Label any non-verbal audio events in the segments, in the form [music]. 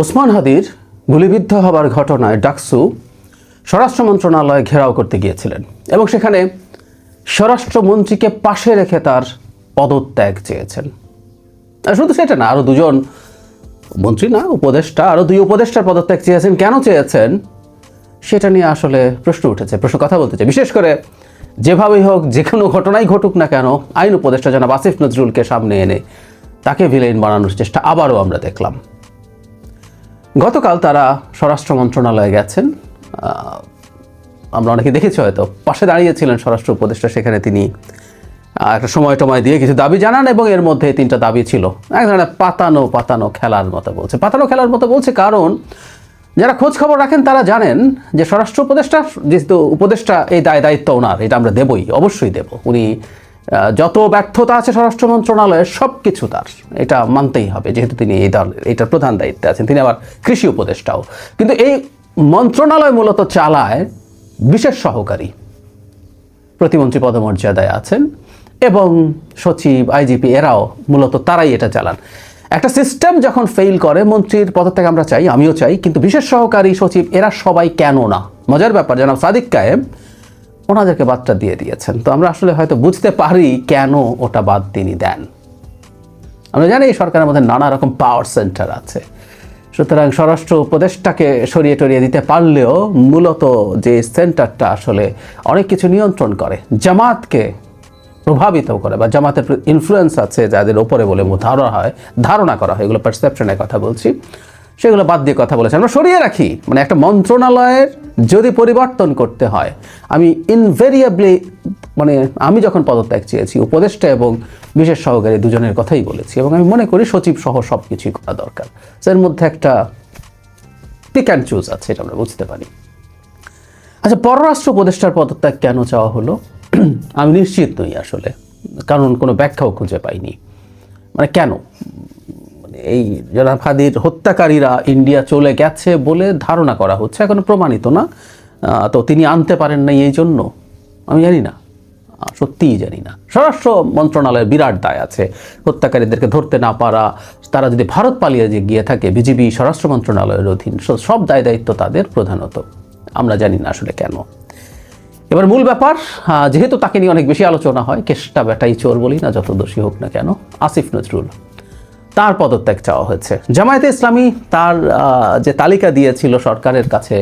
ওসমান হাদির গুলিবিদ্ধ হবার ঘটনায় ডাকসু স্বরাষ্ট্র মন্ত্রণালয় ঘেরাও করতে গিয়েছিলেন এবং সেখানে স্বরাষ্ট্রমন্ত্রীকে পাশে রেখে তার পদত্যাগ চেয়েছেন। শুধু সেটা না আরও দুজন মন্ত্রী না, উপদেষ্টা আরও দুই উপদেষ্টার পদত্যাগ চেয়েছেন। কেন চেয়েছেন? সেটা নিয়ে আসলে প্রশ্ন উঠেছে, প্রশ্ন কথা বলতে চাই বিশেষ করে যেভাবেই হোক, যে কোনো ঘটনাই ঘটুক না কেন, আইন উপদেষ্টা জনাব আসিফ নজরুলকে সামনে এনে তাকে ভিলেন বানানোর চেষ্টা আবারও আমরা দেখলাম। গতকাল তারা স্বরাষ্ট্র মন্ত্রণালয়ে গেছেন। আমরা অনেকে দেখেছি হয়তো। পাশে দাঁড়িয়েছিলেন স্বরাষ্ট্র উপদেষ্টা, সেখানে তিনি একটা সময় টময় দিয়ে কিছু দাবি জানান এবং এর মধ্যে তিনটা দাবি ছিল। এক ধরনের পাতানো পাতানো খেলার মতো বলছে। পাতানো খেলার মতো বলছে কারণ, যারা খোঁজ খবর রাখেন তারা জানেন যে স্বরাষ্ট্র উপদেষ্টা, যেহেতু উপদেষ্টা এই দায় দায়িত্ব ওনার, এটা আমরা দেবই, অবশ্যই দেব। উনি যত ব্যর্থতা আছে স্বরাষ্ট্র মন্ত্রণালয়ের সব কিছু তার। এটা মানতেই হবে, যেহেতু তিনি এই দল, এটার প্রধান দায়িত্বে আছেন। তিনি আবার কৃষি উপদেষ্টাও। কিন্তু এই মন্ত্রণালয় মূলত চালায় বিশেষ সহকারী। প্রতিমন্ত্রী পদমর্যাদায় আছেন এবং সচিব, আইজিপি, এরাও মূলত তারাই এটা চালান। একটা সিস্টেম যখন ফেইল করে, মন্ত্রীর পদত্যাগ আমরা চাই, আমিও চাই, কিন্তু বিশেষ সহকারী সচিব, এরা সবাই কেন না? মজার ব্যাপার, জনাব সাদিক কায়েম ওনাদেরকে বাদটা দিয়ে দিয়েছেন। তো আমরা আসলে হয়তো বুঝতে পারি কেন ওটা বাদ তিনি দেন। আমরা জানি এই সরকারের মধ্যে নানা রকম পাওয়ার সেন্টার আছে। সুতরাং স্বরাষ্ট্র উপদেষ্টাকে সরিয়ে টরিয়ে দিতে পারলেও মূলত যে সেন্টারটা আসলে অনেক কিছু নিয়ন্ত্রণ করে, জামাতকে প্রভাবিত করে বা জামাতের ইনফ্লুয়েন্স আছে যাদের ওপরে বলে ধারণা হয়, ধারণা করা হয়, এগুলো পারসেপশনের কথা বলছি। সেগুলো বাদ দিয়ে কথা বলেছে আমরা সরিয়ে রাখি। মানে একটা মন্ত্রণালয়ের যদি পরিবর্তন করতে হয়, আমি ইনভেরিয়েবলি মানে আমি যখন পদত্যাগ চেয়েছি, উপদেষ্টা এবং বিশেষ সহকারী দুজনের কথাই বলেছি এবং আমি মনে করি সচিব সহ সব কিছুই করা দরকার। এর মধ্যে একটা পিক অ্যান্ড চুজ আছে, এটা আমরা বুঝতে পারি। আচ্ছা পররাষ্ট্র উপদেষ্টার পদত্যাগ কেন চাওয়া হলো? [clears throat] আমি নিশ্চিত নই আসলে, কারণ কোনো ব্যাখ্যাও খুঁজে পাইনি। মানে কেন? এই জনাব হাদির হত্যাকারীরা ইন্ডিয়া চলে গেছে বলে ধারণা করা হচ্ছে, এখনও প্রমাণিত না। তো তিনি আনতে পারেন নাই এই জন্য? আমি জানি না। সত্যিই জানি না। স্বরাষ্ট্র মন্ত্রণালয়ের বিরাট দায় আছে। হত্যাকারীদেরকে ধরতে না পারা, তারা যদি ভারত পালিয়ে যে গিয়ে থাকে, বিজিবি, স্বরাষ্ট্র মন্ত্রণালয়ের অধীন সব দায় দায়িত্ব তাদের প্রধানত। আমরা জানি না আসলে কেন। এবার মূল ব্যাপার যেহেতু তাকে নিয়ে অনেক বেশি আলোচনা হয়, কেষ্টা বেটাই চোর বলি না, যত দোষী হোক না কেন, আসিফ নজরুল। তার পদত্যাগ চাওয়া হয়েছে। জামায়াতে ইসলামী তার যে তালিকা দিয়েছিল সরকারের কাছে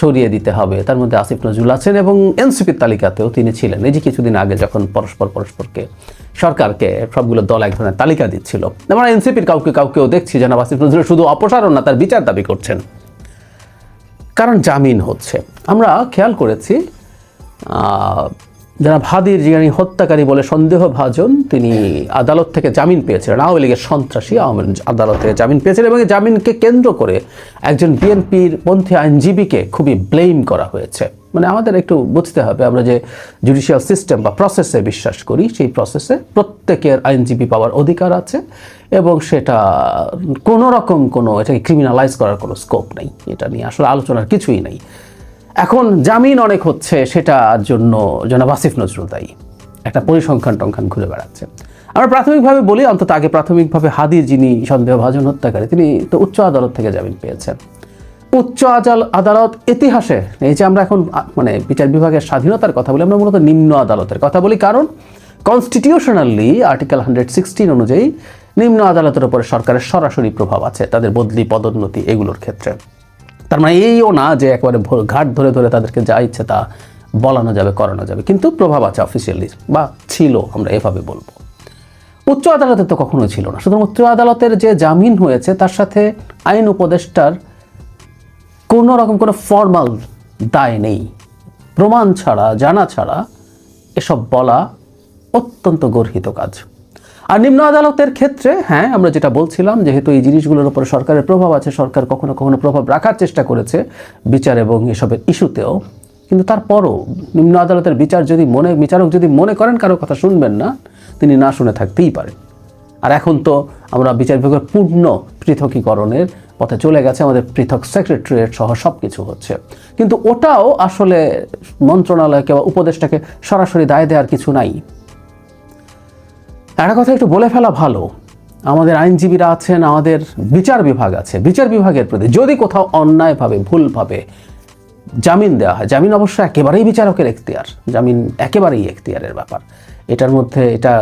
সরিয়ে দিতে হবে, তার মধ্যে আসিফ নজরুল আছেন এবং এনসিপির তালিকাতেও তিনি ছিলেন। এই যে কিছুদিন আগে যখন পরস্পর পরস্পরকে, সরকারকে সবগুলো দল এক ধরনের তালিকা দিচ্ছিল। আমরা এনসিপির কাউকে কাউকেও দেখছি যেন আসিফ নজরুল শুধু অপসারণ না, তার বিচার দাবি করছেন। কারণ জামিন হচ্ছে। আমরা খেয়াল করেছি যারা ভাদির যিনি হত্যাকারী বলে সন্দেহভাজন তিনি আদালত থেকে জামিন পেয়েছিলেন। আওয়ামী লীগের সন্ত্রাসী আওয়ামী আদালত থেকে জামিন পেয়েছিলেন এবং জামিনকে কেন্দ্র করে একজন বিএনপির পন্থী আইনজীবীকে খুবই ব্লেম করা হয়েছে। মানে আমাদের একটু বুঝতে হবে, আমরা যে জুডিশিয়াল সিস্টেম বা প্রসেসে বিশ্বাস করি, সেই প্রসেসে প্রত্যেকের আইনজীবী পাওয়ার অধিকার আছে এবং সেটা কোনো রকম কোনো এটাকে ক্রিমিনালাইজ করার কোনো স্কোপ নেই। এটা নিয়ে আসলে আলোচনার কিছুই নেই। এখন জামিন অনেক হচ্ছে সেটার জন্য জনাব আসিফ নজরুল দায়ী। একটা পরিসংখ্যান টংখ্যান ঘুরে বেড়াচ্ছে। আমরা প্রাথমিকভাবে বলি, অন্তত আগে প্রাথমিকভাবে হাদির যিনি সন্দেহভাজন হত্যাকারী, তিনি তো উচ্চ আদালত থেকে জামিন পেয়েছেন। উচ্চ আদাল- আদালত ইতিহাসে, এই যে আমরা এখন মানে বিচার বিভাগের স্বাধীনতার কথা বলি, আমরা মূলত নিম্ন আদালতের কথা বলি। কারণ কনস্টিটিউশনালি আর্টিকেল হান্ড্রেড সিক্সটিন অনুযায়ী নিম্ন আদালতের উপরে সরকারের সরাসরি প্রভাব আছে, তাদের বদলি পদোন্নতি এগুলোর ক্ষেত্রে। তার মানে এইও না যে একবারে ঘাট ধরে ধরে তাদেরকে যা ইচ্ছে তা বলানো যাবে, করানো যাবে। কিন্তু প্রভাব আছে অফিসিয়ালি বা ছিল, আমরা এভাবে বলব। উচ্চ আদালতে তো কখনোই ছিল না। সুতরাং উচ্চ আদালতের যে জামিন হয়েছে, তার সাথে আইন উপদেষ্টার কোনো রকম কোনো ফর্মাল দায় নেই। প্রমাণ ছাড়া, জানা ছাড়া এসব বলা অত্যন্ত গর্হিত কাজ। আর নিম্ন আদালতের ক্ষেত্রে হ্যাঁ আমরা যেটা বলছিলাম, যেহেতু এই জিনিসগুলোর উপরে সরকারের প্রভাব আছে, সরকার কখনো কখনো প্রভাব রাখার চেষ্টা করেছে বিচার এবং এসবের ইস্যুতেও। কিন্তু তারপরও নিম্ন আদালতের বিচার যদি মনে, বিচারক যদি মনে করেন কারও কথা শুনবেন না, তিনি না শুনে থাকতেই পারেন। আর এখন তো আমরা বিচার বিভাগের পূর্ণ পৃথকীকরণের পথে চলে গেছে, আমাদের পৃথক সেক্রেটারিয়েট সহ সব কিছু হচ্ছে। কিন্তু ওটাও আসলে মন্ত্রণালয়কে বা উপদেষ্টাকে সরাসরি দায় দেওয়ার কিছু নাই। একটা কথা একটু বলে ফেলা ভালো। আমাদের আইনজীবীরা আছেন, আমাদের বিচার বিভাগ আছে। বিচার বিভাগের প্রতি যদি কোথাও অন্যায়ভাবে ভুলভাবে জামিন দেওয়া হয়, জামিন অবশ্য একেবারেই বিচারকের এখতিয়ার, জামিন একেবারেই এখতিয়ারের ব্যাপার। এটার মধ্যে এটা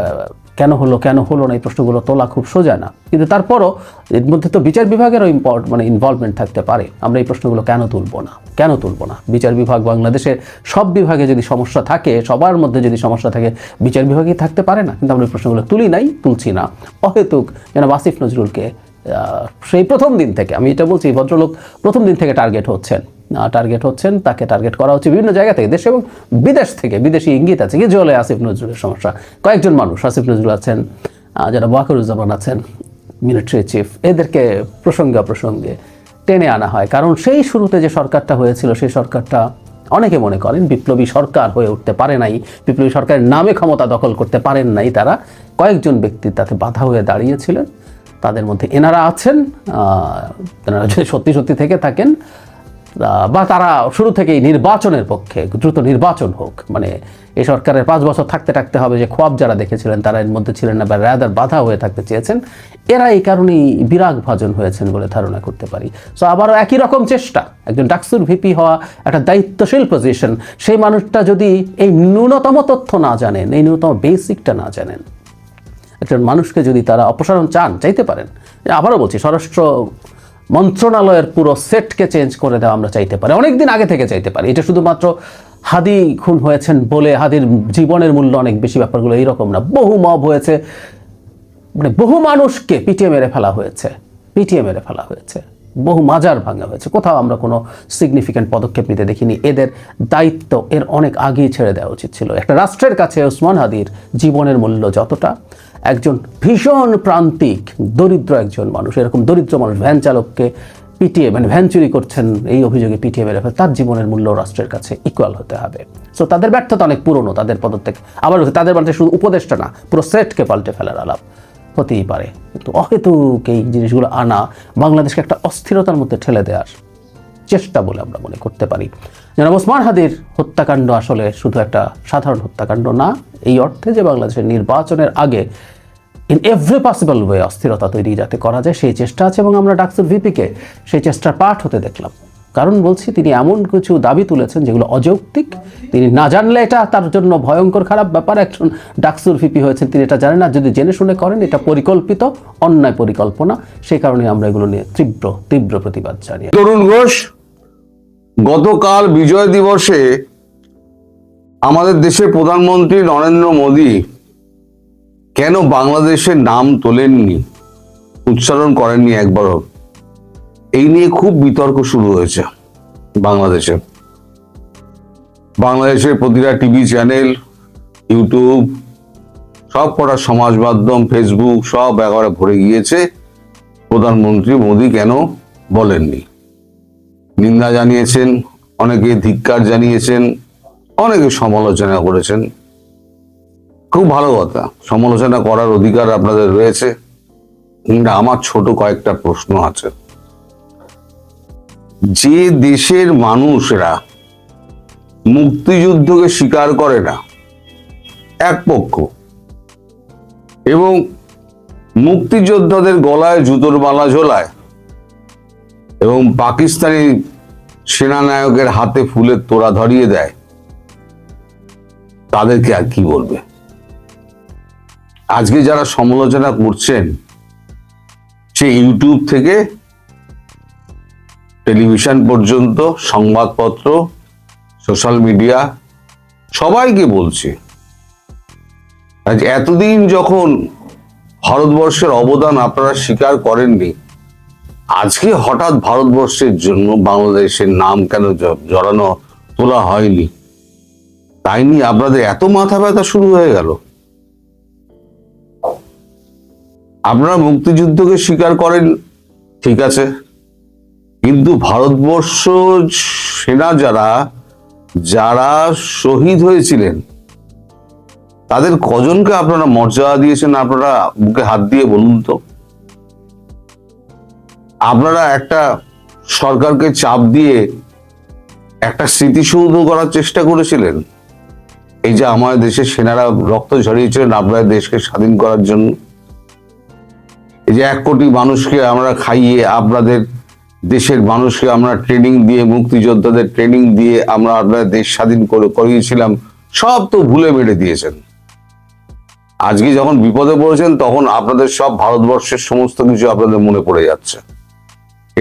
কেন হলো কেন হলো না, এই প্রশ্নগুলো তোলা খুব সোজা না। কিন্তু তারপরও এর মধ্যে তো বিচার বিভাগেরও ইম্পর্ট মানে ইনভলভমেন্ট থাকতে পারে। আমরা এই প্রশ্নগুলো কেন তুলবো না? কেন তুলবো না? বিচার বিভাগ বাংলাদেশের সব বিভাগে যদি সমস্যা থাকে, সবার মধ্যে যদি সমস্যা থাকে, বিচার বিভাগেই থাকতে পারে না। কিন্তু আমরা এই প্রশ্নগুলো তুলি নাই, তুলছি না। অহেতুক যেন আসিফ নজরুলকে সেই প্রথম দিন থেকে, আমি এটা বলছি, ভদ্রলোক প্রথম দিন থেকে টার্গেট হচ্ছেন। টার্গেট হচ্ছেন, তাকে টার্গেট করা হচ্ছে বিভিন্ন জায়গা থেকে, দেশ এবং বিদেশ থেকে। বিদেশি ইঙ্গিত আছে কি? জলে আসিফ নজরুলের সমস্যা। কয়েকজন মানুষ আসিফ নজরুল আছেন যারা ওয়াকরুজ্জামান আছেন মিলিটারি চিফ এদেরকে প্রসঙ্গে প্রসঙ্গে টেনে আনা হয়। কারণ সেই শুরুতে যে সরকারটা হয়েছিল, সেই সরকারটা অনেকে মনে করেন বিপ্লবী সরকার হয়ে উঠতে পারে নাই, বিপ্লবী সরকারের নামে ক্ষমতা দখল করতে পারেন নাই তারা। কয়েকজন ব্যক্তি তাতে বাধা হয়ে দাঁড়িয়েছিলেন। তাদের মধ্যে এনারা আছেন তেনারা যদি সত্যি সত্যি থেকে থাকেন বা তারা শুরু থেকেই নির্বাচনের পক্ষে দ্রুত নির্বাচন হোক। মানে এই সরকারের পাঁচ বছর থাকতে থাকতে হবে যে খোয়াব যারা দেখেছিলেন, তারা এর মধ্যে ছিলেন না বা রাদার বাধা হয়ে থাকতে চেয়েছেন। এরা এই কারণেই বিরাগ ভাজন হয়েছেন বলে ধারণা করতে পারি। সো আবারও একই রকম চেষ্টা। একজন ডাকসুর ভিপি হওয়া একটা দায়িত্বশীল পজিশন সেই মানুষটা যদি এই ন্যূনতম তথ্য না জানেন, এই ন্যূনতম বেসিকটা না জানেন, একজন মানুষকে যদি তারা অপসারণ চান, চাইতে পারেন। আবারও বলছি, স্বরাষ্ট্র মন্ত্রণালয়ের পুরো সেটকে চেঞ্জ করে দেওয়া আমরা চাইতে পারি। অনেক দিন আগে থেকে চাইতে পারি। এটা শুধুমাত্র হাদি খুন হয়েছেন বলে হাদির জীবনের মূল্য অনেক বেশি, ব্যাপারগুলো এইরকম না। বহু মব হয়েছে। মানে বহু মানুষকে পিটিয়ে মেরে ফেলা হয়েছে। পিটিয়ে মেরে ফেলা হয়েছে। বহু মাজার ভাঙা হয়েছে। কোথাও আমরা কোনো সিগনিফিক্যান্ট পদক্ষেপ নিতে দেখিনি। এদের দায়িত্ব এর অনেক আগেই ছেড়ে দেওয়া উচিত ছিল। একটা রাষ্ট্রের কাছে ওসমান হাদির জীবনের মূল্য যতটা একজন ভীষণ প্রান্তিক, দরিদ্র একজন মানুষ। এরকম দরিদ্র মানুষ ভ্যান চালককে পিটিয়ে মানে ভ্যান চুরি করছেন, এই অভিযোগে পিটিয়ে মেরে ফেলে। তার জীবনের মূল্য রাষ্ট্রের কাছে ইকুয়াল হতে হবে। সো তাদের ব্যর্থতা অনেক পুরনো, তাদের পদত্যাগ। আবার তাদের মধ্যে শুধু উপদেশটা না, পুরো সেটকে পাল্টে ফেলার আলাপ হতেই পারে। কিন্তু অহেতুক এই জিনিসগুলো আনা, বাংলাদেশকে একটা অস্থিরতার মধ্যে ঠেলে দেওয়ার চেষ্টা বলে আমরা মনে করতে পারি। যেন ওসমান হাদির হত্যাকাণ্ড আসলে শুধু একটা সাধারণ হত্যাকাণ্ড না, এই অর্থে যে বাংলাদেশের নির্বাচনের আগে ইন এভরি পসিবল ওয়ে অস্থিরতা তৈরি যাতে করা যায়, সেই চেষ্টা আছে এবং আমরা ডাক্তার ভিপিকে সেই চেষ্টার পাঠ হতে দেখলাম। কারণ বলছি, তিনি এমন কিছু দাবি তুলেছেন যেগুলো অযৌক্তিক। তিনি না জানলে এটা তার জন্য ভয়ঙ্কর খারাপ ব্যাপার। একজন ডাকসুর ভিপি হয়েছেন, তিনি এটা জানেন না। যদি জেনে শুনে করেন, এটা পরিকল্পিত, অন্যায় পরিকল্পনা। সেই কারণে আমরা এগুলো নিয়ে তীব্র তীব্র প্রতিবাদ জানিয়ে তরুণ ঘোষ গতকাল বিজয় দিবসে আমাদের দেশের প্রধানমন্ত্রী নরেন্দ্র মোদী কেন বাংলাদেশের নাম তোলেননি, উচ্চারণ করেননি একবারও? এই নিয়ে খুব বিতর্ক শুরু হয়েছে বাংলাদেশে। বাংলাদেশের প্রতিটা টিভি চ্যানেল, ইউটিউব, সব কটা সমাজ মাধ্যম, ফেসবুক সব একেবারে ভরে গিয়েছে। প্রধানমন্ত্রী মোদী কেন বলেননি? নিন্দা জানিয়েছেন, অনেকে ধিক্কার জানিয়েছেন, অনেকে সমালোচনা করেছেন। খুব ভালো কথা। সমালোচনা করার অধিকার আপনাদের রয়েছে। কিন্তু আমার ছোট কয়েকটা প্রশ্ন আছে। যে দেশের মানুষরা মুক্তিযুদ্ধকে স্বীকার করে না, এক পক্ষ, এবং মুক্তিযোদ্ধাদের গলায় জুতোর মালা ঝোলায়, এবং পাকিস্তানি সেনানায়কের হাতে ফুলের তোড়া ধরিয়ে দেয়। তাদেরকে আর কি বলবে? আজকে যারা সমালোচনা করছেন, সে ইউটিউব থেকে টেলিভিশন পর্যন্ত, সংবাদপত্র, সোশ্যাল মিডিয়া, সবাইকে বলছে, আজ এতদিন যখন ভারতবর্ষের অবদান আপনারা স্বীকার করেননি আজকে হঠাৎ ভারতবর্ষের জন্য বাংলাদেশের নাম কেন জড়ানো তোলা হয়নি? তাই নিয়ে আপনাদের এত মাথা ব্যথা শুরু হয়ে গেল। আপনারা মুক্তিযুদ্ধকে স্বীকার করেন, ঠিক আছে। কিন্তু ভারতবর্ষ সেনা যারা যারা শহীদ হয়েছিলেন, তাদের কজনকে আপনারা মর্যাদা দিয়েছেন? আপনারা বুকে হাত দিয়ে বলুন তো। আপনারা একটা সরকারকে চাপ দিয়ে একটা স্মৃতিসৌধ করার চেষ্টা করেছিলেন? এই যে আমাদের দেশের সেনারা রক্ত ঝরিয়েছিলেন আপনাদের দেশকে স্বাধীন করার জন্য? এই যে এক কোটি মানুষকে আমরা খাইয়ে, আপনাদের দেশের মানুষকে আমরা ট্রেনিং দিয়ে, মুক্তিযোদ্ধাদের ট্রেনিং দিয়ে আমরা আপনাদের দেশ স্বাধীন করে করিয়েছিলাম, সব তো ভুলে মেরে দিয়েছেন। আজকে যখন বিপদে পড়েছেন, তখন আপনাদের সব ভারতবর্ষের সমস্ত কিছু আপনাদের মনে পড়ে যাচ্ছে।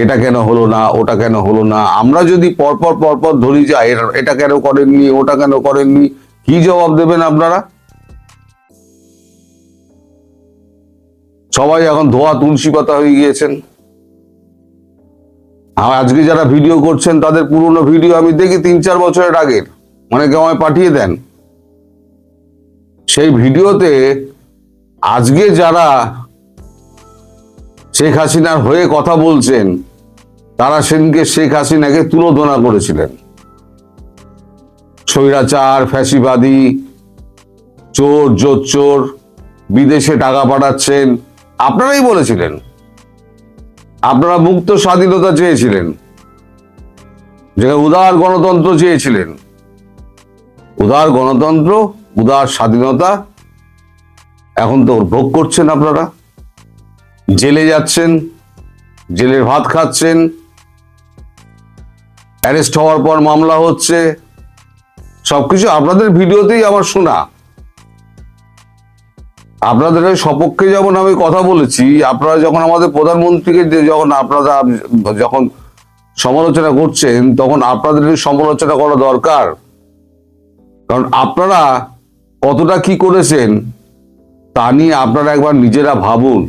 এটা কেন হলো না, ওটা কেন হলো না? আমরা যদি পরপর পরপর ধরি যে এটা কেন করেননি, ওটা কেন করেননি? কি জবাব দেবেন আপনারা? সবাই এখন ধোয়া তুলসী পাতা হয়ে গিয়েছেন। আজকে যারা ভিডিও করছেন, তাদের পুরনো ভিডিও আমি দেখি তিন চার বছরের আগের। অনেকে আমায় পাঠিয়ে দেন। সেই ভিডিওতে আজকে যারা শেখ হাসিনার হয়ে কথা বলছেন তারা সেদিনকে শেখ হাসিনাকে তুলোধনা করেছিলেন। স্বৈরাচার, ফ্যাসিবাদী, চোর, জোর চোর, বিদেশে টাকা পাঠাচ্ছেন। আপনারাই বলেছিলেন। আপনারা মুক্ত স্বাধীনতা চেয়েছিলেন। যেখানে উদার গণতন্ত্র চেয়েছিলেন। উদার গণতন্ত্র, উদার স্বাধীনতা এখন তো ভোগ করছেন আপনারা। জেলে যাচ্ছেন, জেলের ভাত খাচ্ছেন অ্যারেস্ট হওয়ার পর মামলা হচ্ছে। সবকিছু আপনাদের ভিডিওতেই আমার শোনা। আপনাদের সপক্ষে যখন আমি কথা বলেছি। আপনারা যখন আমাদের প্রধানমন্ত্রীকে যখন আপনারা যখন সমালোচনা করছেন, তখন আপনাদের সমালোচনা করা দরকার। কারণ আপনারা কতটা কি করেছেন, তা নিয়ে আপনারা একবার নিজেরা ভাবুন।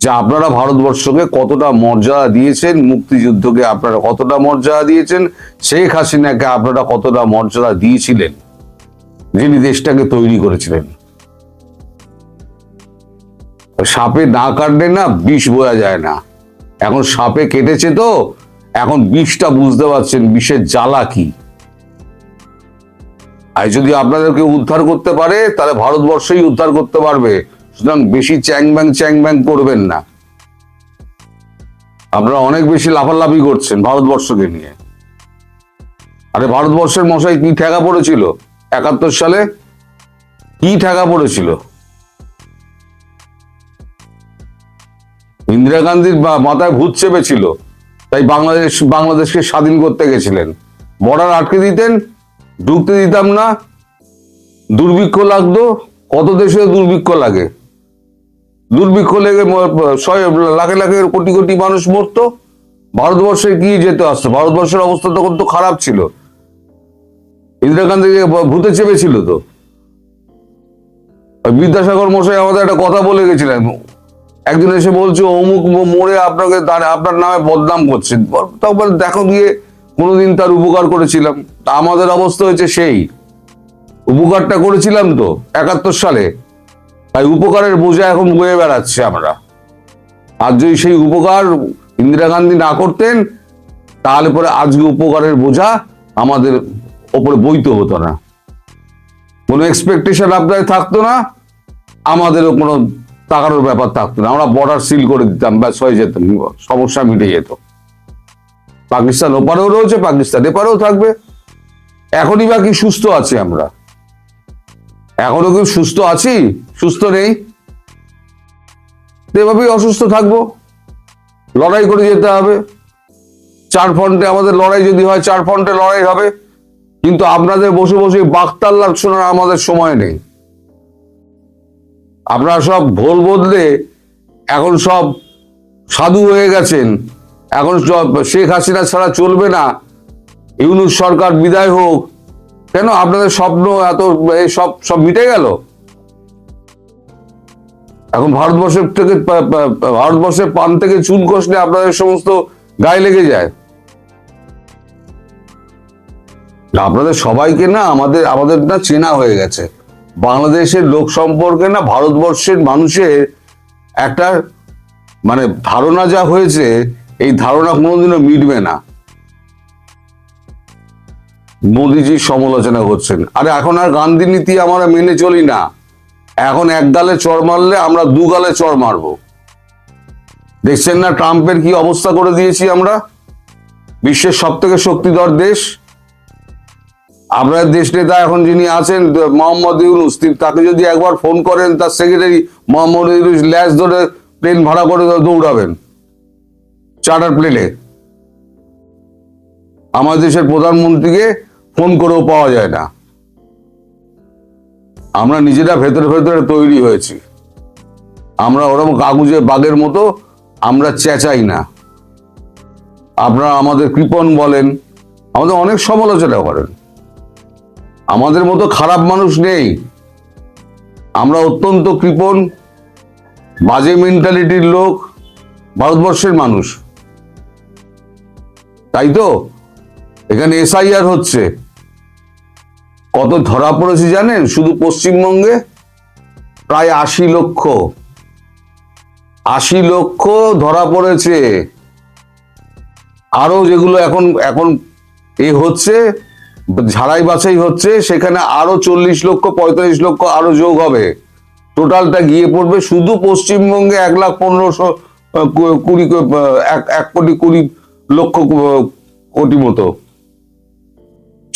যে আপনারা ভারতবর্ষকে কতটা মর্যাদা দিয়েছেন, মুক্তিযুদ্ধকে আপনারা কতটা মর্যাদা দিয়েছেন, শেখ হাসিনাকে আপনারা কতটা মর্যাদা দিয়েছিলেন, যিনি দেশটাকে তৈরি করেছিলেন। সাপে না কাটলে না বিষ বোঝা যায় না। এখন সাপে কেটেছে তো, এখন বিষটা বুঝতে পারছেন বিষের জ্বালা কি। আর যদি আপনাদেরকে উদ্ধার করতে পারে, তাহলে ভারতবর্ষই উদ্ধার করতে পারবে। সুতরাং বেশি চ্যাং ব্যাং চ্যাং ব্যাং করবেন না। আপনারা অনেক বেশি লাফালাফি করছেন ভারতবর্ষকে নিয়ে। আরে ভারতবর্ষের মশাই কি ঠেকা পড়েছিল? একাত্তর সালে? কি ঠেকা পড়েছিল? ইন্দিরা গান্ধীর মাথায় ভূত চেপেছিল, তাই বাংলাদেশ, বাংলাদেশকে স্বাধীন করতে গেছিলেন। বর্ডার আটকে দিতেন, ঢুকতে দিতাম না। দুর্ভিক্ষ লাগতো, কত দেশে দুর্ভিক্ষ লাগে? দুর্ভিক্ষ লেগে লাখে লাখে কোটি কোটি মানুষ মরতো। ভারতবর্ষে কি যেতে আসতো ভারতবর্ষের অবস্থা তখন তো খারাপ ছিল। ইন্দিরা গান্ধীকে ভ- ভূতে চেপেছিল তো। বিদ্যাসাগর মশাই আমাদের একটা কথা বলে গেছিলেন। একদিন এসে বলছে, অমুক মোড়ে আপনাকে আপনার নামে বদনাম করছে। তখন দেখো গিয়ে কোনোদিন তার উপকার করেছিলাম। তা আমাদের অবস্থা হয়েছে সেই। উপকারটা করেছিলাম তো, একাত্তর সালে। তাই উপকারের বোঝা এখন বয়ে বেড়াচ্ছে আমরা। আর যদি সেই উপকার ইন্দিরা গান্ধী না করতেন, তাহলে পরে আজকে উপকারের বোঝা আমাদের ওপরে বইতে হতো না। কোনো এক্সপেকটেশন আপনাদের থাকতো না, আমাদেরও কোনো তাকানোর ব্যাপার থাকতো না। আমরা বর্ডার সিল করে দিতাম, ব্যাস হয়ে যেত, সমস্যা মিটে যেত। পাকিস্তান ওপারেও রয়েছে, পাকিস্তান এপারেও থাকবে। এখনই বা কি সুস্থ আছি আমরা। এখনও কি সুস্থ আছি? সুস্থ নেই? এভাবেই অসুস্থ থাকব। লড়াই করে যেতে হবে। চার ফ্রন্টে আমাদের লড়াই যদি হয়, চার ফ্রন্টে লড়াই হবে। কিন্তু আপনাদের বসে বসে বাগতাল্লার শোনার আমাদের সময় নেই। আপনারা সব ভোল বদলে এখন সব সাধু হয়ে গেছেন। এখন শেখ হাসিনা ছাড়া চলবে না। ইউনুস সরকার বিদায় হোক। কেন আপনাদের স্বপ্ন এত সব সব মিটে গেল? এখন ভারতবর্ষের থেকে ভারতবর্ষের পান থেকে চুল কষলে আপনাদের সমস্ত গায়ে লেগে যায়। আপনাদের সবাইকে না, আমাদের আমাদের না চেনা হয়ে গেছে। বাংলাদেশের লোক সম্পর্কে না, ভারতবর্ষের মানুষের একটা মানে ধারণা যা হয়েছে, এই ধারণা কোনোদিনও মিটবে না। মোদিজির সমালোচনা করছেন। আরে এখন আর গান্ধী নীতি আমরা মেনে চলি না। এখন এক গালে চড় মারলে আমরা দু গালে চড় মারবো। দেখছেন না ট্রাম্পের কি অবস্থা করে দিয়েছি আমরা? বিশ্বের সব থেকে শক্তিধর দেশ। আপনার দেশ নেতা এখন যিনি আছেন, মোহাম্মদ ইউনুস তাকে যদি একবার ফোন করেন, তার সেক্রেটারি মোহাম্মদ ইউনুস ল্যাস ধরে প্লেন ভাড়া করে দৌড়াবেন। চার্টার প্লেনে আমাদের দেশের প্রধানমন্ত্রীকে ফোন করেও পাওয়া যায় না। আমরা নিজেরা ভেতরে ভেতরে তৈরি হয়েছি। আমরা ওরকম কাগজে বাঘের মতো আমরা চেঁচাই না। আপনারা আমাদের কৃপণ বলেন, আমাদের অনেক সমালোচনা করেন। আমাদের মতো খারাপ মানুষ নেই। আমরা অত্যন্ত কৃপণ বাজে মেন্টালিটির লোক, ভারতবর্ষের মানুষ। তাই তো? এখানে এসআইআর হচ্ছে। কত ধরা পড়েছে জানেন? শুধু পশ্চিমবঙ্গে প্রায় আশি লক্ষ। আশি লক্ষ ধরা পড়েছে। আরও যেগুলো এখন এখন এ হচ্ছে, ঝাড়াই বাছাই হচ্ছে, সেখানে আরও চল্লিশ লক্ষ, পঁয়তাল্লিশ লক্ষ আরও যোগ হবে। টোটালটা গিয়ে পড়বে শুধু পশ্চিমবঙ্গে এক লাখ পনেরোশো কুড়ি এক কোটি কুড়ি লক্ষ কোটি মতো।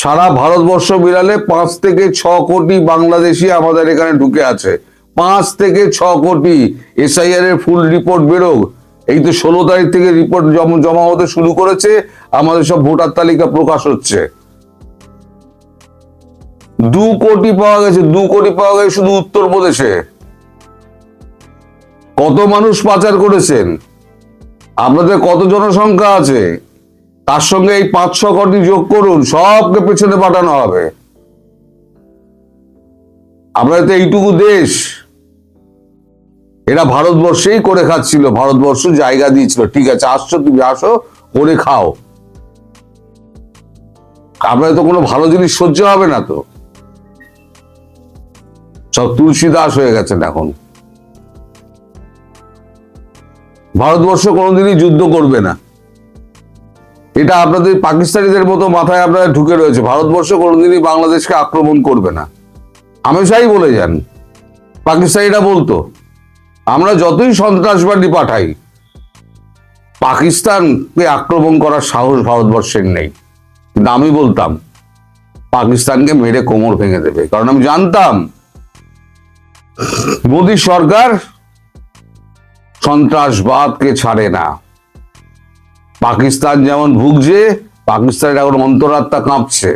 সারা ভারতবর্ষ মিলালে পাঁচ থেকে ছ কোটি বাংলাদেশি আমাদের এখানে ঢুকে আছে। পাঁচ থেকে ছ কোটি এসআইআর এর ফুল রিপোর্ট বেরোক। এই তো ষোলো তারিখ থেকে রিপোর্ট জমা হতে শুরু করেছে। আমাদের সব ভোটার তালিকা প্রকাশ হচ্ছে। দু কোটি পাওয়া গেছে, দু কোটি পাওয়া গেছে শুধু উত্তরপ্রদেশে। কত মানুষ পাচার করেছেন? আপনাদের কত জনসংখ্যা আছে? তার সঙ্গে এই পাঁচ ছ কোটি যোগ করুন, সবকে পেছনে পাঠানো হবে। আপনাদের তো এইটুকু দেশ। এরা ভারতবর্ষেই করে খাচ্ছিল, ভারতবর্ষ জায়গা দিয়েছিল। ঠিক আছে, আসছো তুমি, আসো, করে খাও। আপনাদের তো কোনো ভালো জিনিস সহ্য হবে না তো। সব তুলসী দাস হয়ে গেছেন এখন। ভারতবর্ষ কোনোদিনই যুদ্ধ করবে না। এটা আপনাদের পাকিস্তানিদের মতো মাথায় আপনারা ঢুকে রয়েছে। ভারতবর্ষ কোনোদিনই বাংলাদেশকে আক্রমণ করবে না। হামেশাই বলে যান, পাকিস্তানিরা বলতো, আমরা যতই সন্ত্রাসবাদী পাঠাই, পাকিস্তানকে আক্রমণ করার সাহস ভারতবর্ষের নেই। কিন্তু আমি বলতাম, পাকিস্তানকে মেরে কোমর ভেঙে দেবে। কারণ আমি জানতাম, মোদী সরকার সন্ত্রাসবাদকে ছাড়ে না। পাকিস্তান যেমন ভুগছে পাকিস্তানের এখন অন্তরাত্মা কাঁপছে।